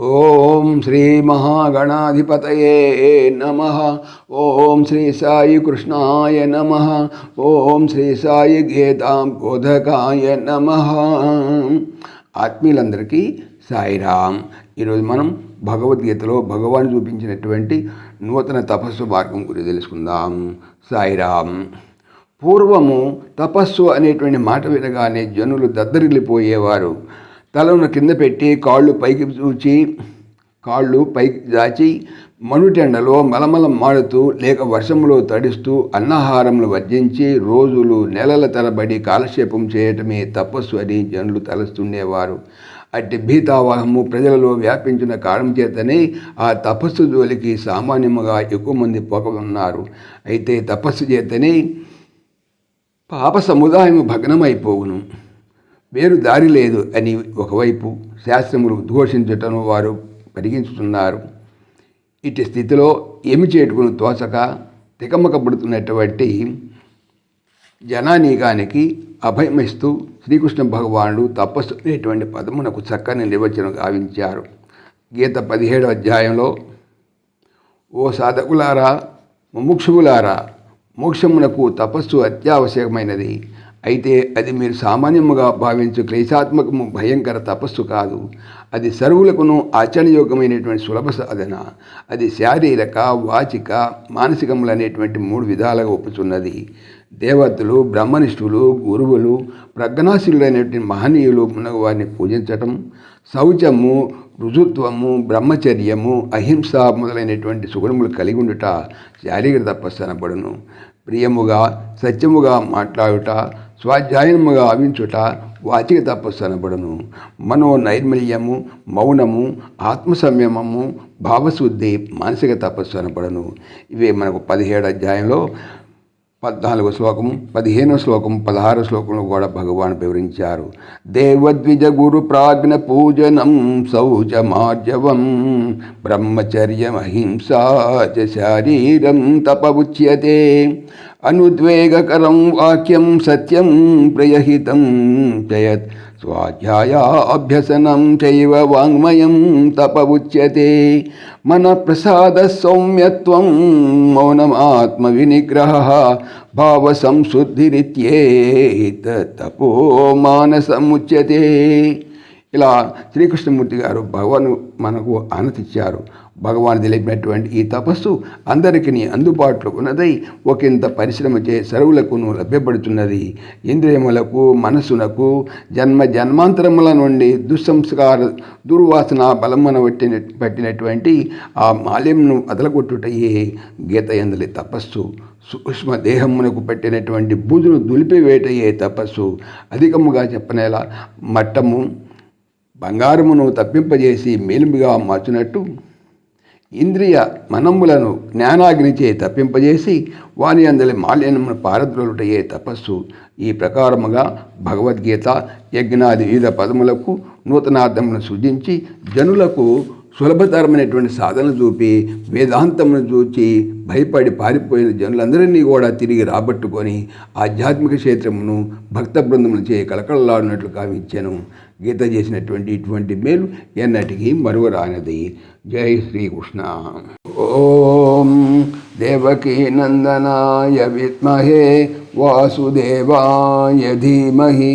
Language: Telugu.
ఓం శ్రీ మహాగణాధిపతయే నమ. ఓం శ్రీ సాయి కృష్ణాయ నమ. ఓం శ్రీ సాయి గీతాం బోధకాయ నమ. ఆత్మీయులందరికీ సాయిరామ్. ఈరోజు మనం భగవద్గీతలో భగవాన్ చూపించినటువంటి నూతన తపస్సు మార్గం గురించి తెలుసుకుందాం. సాయిరామ్. పూర్వము తపస్సు అనేటువంటి మాట వినగానే జనులు దద్దరిల్లిపోయేవారు. తలను కింద పెట్టి కాళ్ళు పైకి చూచి కాళ్ళు పైకి దాచి మనుటెండలో మలమలం మాడుతూ లేక వర్షంలో తడిస్తూ అన్నాహారములు వర్జించి రోజులు నెలల తరబడి కాలక్షేపం చేయటమే తపస్సు అని జనులు తలస్తుండేవారు. అట్టి భీతావాహము ప్రజలలో వ్యాపించిన కారణం చేతనే ఆ తపస్సు జోలికి సామాన్యముగా ఎక్కువ మంది పోకనున్నారు అయితే తపస్సు చేతనే పాప సముదాయం భగ్నమైపోవును. వేరు దారి లేదు అని ఒకవైపు శాస్త్రములు ఉద్ఘోషించటం వారు పరిగించుతున్నారు ఇటు స్థితిలో ఏమి చేటుకుని తోచక తికమకబడుతున్నటువంటి జనానీకానికి అభయమిస్తూ శ్రీకృష్ణ భగవానుడు తపస్సు అనేటువంటి పదమునకు చక్కని నిర్వచనం గావించారు. గీత పదిహేడు అధ్యాయంలో ఓ సాధకులారా ముముక్షువులారా మోక్షమునకు తపస్సు అత్యావశ్యకమైనది. అయితే అది మీరు సామాన్యముగా భావించు క్లేశాత్మకము భయంకర తపస్సు కాదు. అది సర్వులకును ఆచరణయోగ్యమైనటువంటి సులభ సాధన. అది శారీరక వాచిక మానసికములు అనేటువంటి మూడు విధాలుగా ఒప్పుచున్నది. దేవతలు బ్రహ్మనిష్ఠులు గురువులు ప్రజ్ఞాశీలుడైనటువంటి మహనీయులు మునగు వారిని పూజించటం శౌచము రుజుత్వము బ్రహ్మచర్యము అహింస మొదలైనటువంటి సుగుణములు కలిగి ఉండుట శారీరక తపస్సు అనబడును. ప్రియముగా సత్యముగా మాట్లాడుట స్వాధ్యాయముగా ఆవించుట వాచిక తపస్సు అనబడును మనో నైర్మల్యము మౌనము ఆత్మ సంయమము భావశుద్ధి మానసిక తపస్సు అనబడును. ఇవే మనకు పదిహేడు అధ్యాయంలో పద్నాలుగు శ్లోకము పదిహేను శ్లోకము పదహారు శ్లోకంలో కూడా భగవాన్ వివరించారు. దేవద్విజ గురు ప్రాజ్ఞ పూజనం శౌచమార్జవం బ్రహ్మచర్యం అహింసా శారీరం తప ఉచ్యతే అనుద్వేగకరం వాక్యం సత్యం ప్రయహితం చయత్ स्वाध्यायाभ्यसनं चैव वाङ्मयं तप उच्यते मनःप्रसादसौम्यत्वं मौनमात्मविनिग्रहः भावसंशुद्धिरित्येतत् तपो मानसमुच्यते। ఇలా శ్రీకృష్ణమూర్తి గారు భగవాను మనకు ఆనతిచ్చారు భగవాన్ తెలిపినటువంటి ఈ తపస్సు అందరికీ అందుబాటులో ఉన్నదై ఒకంత పరిశ్రమ చే సరువులకును లభ్యపడుతున్నది. ఇంద్రియములకు మనస్సునకు జన్మ జన్మాంతరముల నుండి దుస్సంస్కార దుర్వాసన బలమున పట్టిన పట్టినటువంటి ఆ మాల్యంను వదలగొట్టుటయే గీత ఎందలి తపస్సు. సూక్ష్మ దేహమునకు పెట్టినటువంటి బూజును దులిపివేటయే తపస్సు. అధికముగా చెప్పనేలా మట్టము బంగారమును తప్పింపజేసి మేలుమిగా మార్చినట్టు ఇంద్రియ మనములను జ్ఞానాగ్నిచే తప్పింపజేసి వాని అందలి మాల్యనమును పారద్రోలుటయే తపస్సు. ఈ ప్రకారముగా భగవద్గీత యజ్ఞాది వివిధ పదములకు నూతనార్థమును సృజించి జనులకు సులభతరమైనటువంటి సాధన చూపి వేదాంతమును చూచి భయపడి పారిపోయిన జనులందరినీ కూడా తిరిగి రాబట్టుకొని ఆధ్యాత్మిక క్షేత్రమును భక్త బృందములు చే కలకలలాడినట్లు కావించాను. గీత చేసినటువంటి ఇటువంటి మేలు ఎన్నటికీ మరువరానది. జై శ్రీకృష్ణ. ఓం దేవకీ నందనాయ విద్మహే వాసుదేవాయ ధీమహి